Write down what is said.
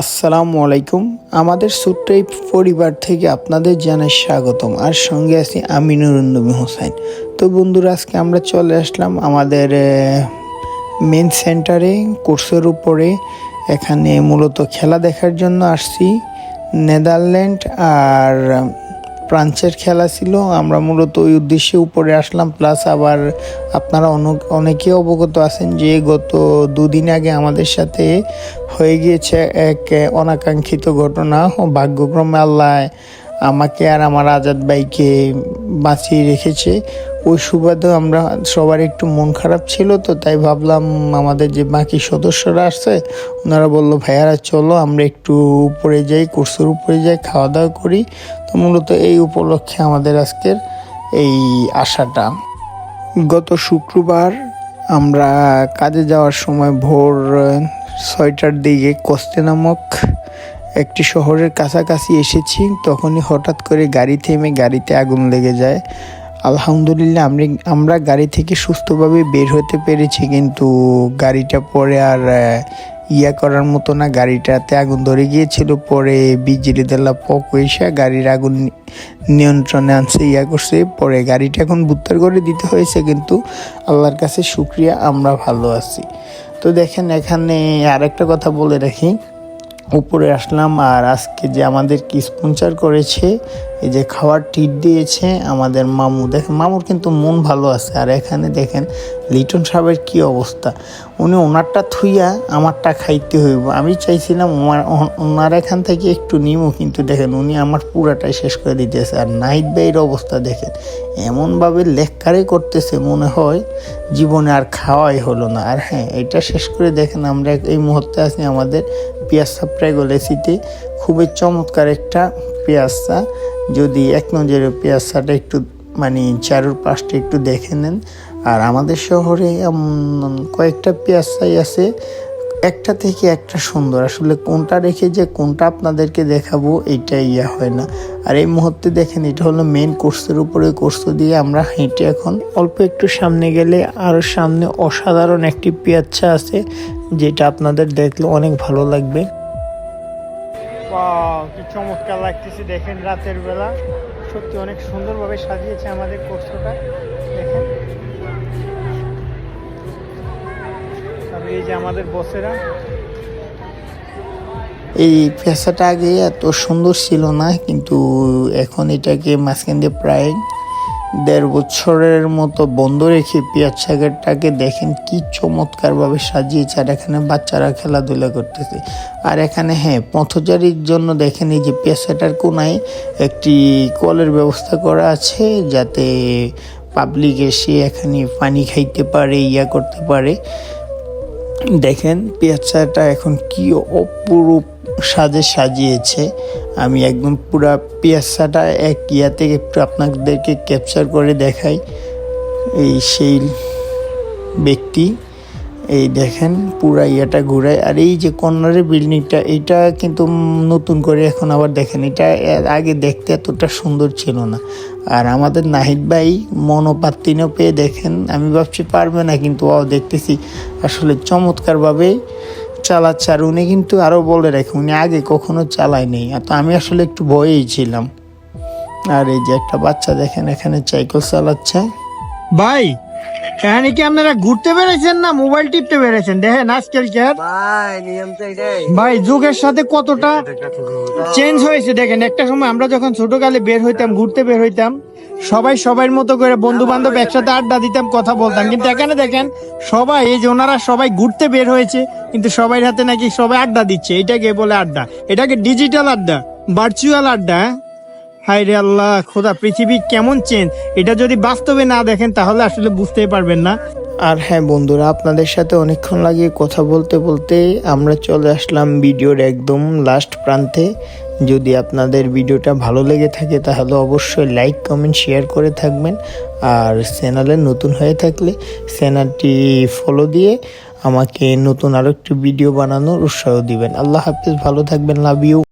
আসসালামু আলাইকুম। আমাদের ছোট্ট এই পরিবার থেকে আপনাদের জানাই স্বাগতম। আর সঙ্গে আছি আমি নুরুন্নবী হোসেন। তো বন্ধুরা, আজকে আমরা চলে আসলাম আমাদের মেন সেন্টারে কোর্সের উপরে। এখানে মূলত খেলা দেখার জন্য আসছি। নেদারল্যান্ড আর ফ্রান্সের খেলা ছিল, আমরা মূলত ওই উদ্দেশ্যে উপরে আসলাম প্লাস আবার আপনারা অনেক- অবগত আছেন যে গত দুদিন আগে আমাদের সাথে হয়ে গিয়েছে এক অনাকাঙ্ক্ষিত ঘটনা ভাগ্যক্রমে আল্লাহ আমাকে আর আমার আজাদ ভাইকে বাঁচিয়ে রেখেছে। ওই সুবাদে আমরা সবার একটু মন খারাপ ছিল তো, তাই ভাবলাম আমাদের যে বাকি সদস্যরা আসছে, ওনারা বলল, ভাইয়ারা, চলো, আমরা একটু উপরে যাই, কোর্সের উপরে যাই, খাওয়া দাওয়া করি। তো মূলত এই উপলক্ষে আমাদের আজকের এই আশাটা। গত শুক্রবার আমরা কাজে যাওয়ার সময় ভোর ছয়টার দিকে কস্তে নামক একটি শহরের কাছাকাছি এসেছি, তখনই হঠাৎ করে গাড়ি থেমে গাড়িতে আগুন লেগে যায়। আলহামদুলিল্লাহ আমি আমরা গাড়ি থেকে সুস্থভাবে বের হতে পেরেছি, কিন্তু গাড়িটা পরে আর ইয়া করার মতো না। গাড়িটাতে আগুন ধরে গিয়েছিল, পরে বিজলি দেলা পক এসে গাড়ির আগুন নিয়ন্ত্রণে আনছে, ইয়া করছে। পরে গাড়িটা এখন বুত্তার করে দিতে হয়েছে, কিন্তু আল্লাহর কাছে শুক্রিয়া, আমরা ভালো আছি। তো দেখেন, এখানে আরেকটা কথা বলে রাখি। উপরে আসলাম আর আজকে যে আমাদেরকে স্পন্সার করেছে এই যে খাওয়ার টিট দিয়েছে আমাদের মামু। দেখেন মামুর কিন্তু মন ভালো আছে। আর এখানে দেখেন, লিটন সাহেবের কি অবস্থা। উনি ওনারটা থুইয়া আমারটা খাইতে হইব। আমি চাইছিলাম ওনার- ওনার এখান থেকে একটু নিমু, কিন্তু দেখেন উনি আমার পুরাটাই শেষ করে দিতেছে। আর নাইট ভাইয়ের অবস্থা দেখেন, এমনভাবে লেখারে করতেছে, মনে হয় জীবনে আর খাওয়াই হলো না। আর হ্যাঁ এটা শেষ করে দেখেন আমরা এই মুহূর্তে আছি আমাদের পিয়াসা প্রেগোলেসিতে খুবই চমৎকার একটা পেঁয়াজা। যদি এক নজরে পেঁয়াজাটা একটু মানে চারুর পাশটা একটু দেখে নেন। আর আমাদের শহরে এমন কয়েকটা পেঁয়াজাই আছে। একটা থেকে একটা সুন্দর। আসলে কোনটা রেখে যে কোনটা আপনাদেরকে দেখাবো এটা ইয়া হয় না। আর এই মুহূর্তে দেখেন, এটা হলো মেন কোর্সের উপরে কোর্স দিয়ে আমরা হেঁটে এখন অল্প একটু সামনে গেলে আরও সামনে অসাধারণ একটি পেঁয়াজা আছে, যেটা আপনাদের দেখলে অনেক ভালো লাগবে। কি চমৎকার লাগতেছে। দেখেন রাতের বেলা। সত্যি অনেক সুন্দরভাবে সাজিয়েছে আমাদের কোর্সটা। দেখেন। এই যে আমাদের বসেরা। এই পেশাটা আগে এত সুন্দর ছিল না, কিন্তু এখন এটাকে মাঝখান দিয়ে প্রায় দেড় বছরের মতো বন্ধ রেখে পেঁয়াজ শাকেরটাকে দেখেন কি চমৎকারভাবে সাজিয়েছে আর এখানে বাচ্চারা খেলাধুলা করতেছে। আর এখানে হ্যাঁ পথচারীর জন্য দেখেন এই যে পেশাটার কোনায় একটি কলের ব্যবস্থা করা আছে যাতে পাবলিক এসে এখানে পানি খাইতে পারে, ইয়া করতে পারে। দেখেন পেঁয়াজাটা এখন কি অপরূপ সাজে সাজিয়েছে। আমি একদম পুরা পেঁয়াজাটা এক ইয়াতে একটু আপনাদেরকে ক্যাপচার করে দেখাই। এই সেই ব্যক্তি, এই দেখেন পুরা ইয়াটা ঘুরায়। আর এই যে কর্নারের বিল্ডিংটা, এটা কিন্তু নতুন করে এখন আবার দেখেন, এটা আগে দেখতে এতটা সুন্দর ছিল না। আর আমাদের নাহিদ ভাই মনোপাত্তিনও পেয়ে দেখেন। আমি ভাবছি পারবে না, কিন্তু ও দেখতেছি। আসলে চমৎকারভাবে চালাচ্ছে আর উনি কিন্তু আরও বলে রাখে, উনি আগে কখনো চালায়নি। তো আমি আসলে একটু ভয়েই ছিলাম। আর এই যে একটা বাচ্চা দেখেন, এখানে সাইকেল চালাচ্ছে। ভাই এখানে কি আপনারা ঘুরতে বেড়েছেন না? মোবাইল টিপতে বেড়েছেন দেখেন তো এটাই। ভাই যুগের সাথে কতটা চেঞ্জ হয়েছে দেখেন একটা সময় আমরা যখন ছোটকালে বের হইতাম ঘুরতে বের হইতাম সবাই সবার মতো করে বন্ধু বান্ধব একসাথে আড্ডা দিতাম কথা বলতাম। কিন্তু এখানে দেখেন সবাই এই যে ওনারা সবাই ঘুরতে বের হয়েছে কিন্তু সবাই হাতে নাকি সবাই আড্ডা দিচ্ছে। এটাকে বলে আড্ডা। এটাকে ডিজিটাল আড্ডা ভার্চুয়াল আড্ডা হ্যাঁ? রে আল্লাহ, খোদা, পৃথিবী কেমন চেঞ্জ? এটা যদি বাস্তবে না দেখেন, তাহলে আসলে বুঝতেই পারবেন না। আর হ্যাঁ বন্ধুরা, আপনাদের সাথে অনেকক্ষণ লাগিয়ে কথা বলতে বলতে আমরা চলে আসলাম ভিডিওর একদম লাস্ট প্রান্তে। যদি আপনাদের ভিডিওটা ভালো লেগে থাকে, তাহলে অবশ্যই লাইক কমেন্ট শেয়ার করে থাকবেন। আর চ্যানেলে নতুন হয়ে থাকলে চ্যানেলটি ফলো দিয়ে আমাকে নতুন আরও একটি ভিডিও বানানোর উৎসাহ দিবেন। আল্লাহ হাফিজ, ভালো থাকবেন লাভ ইউ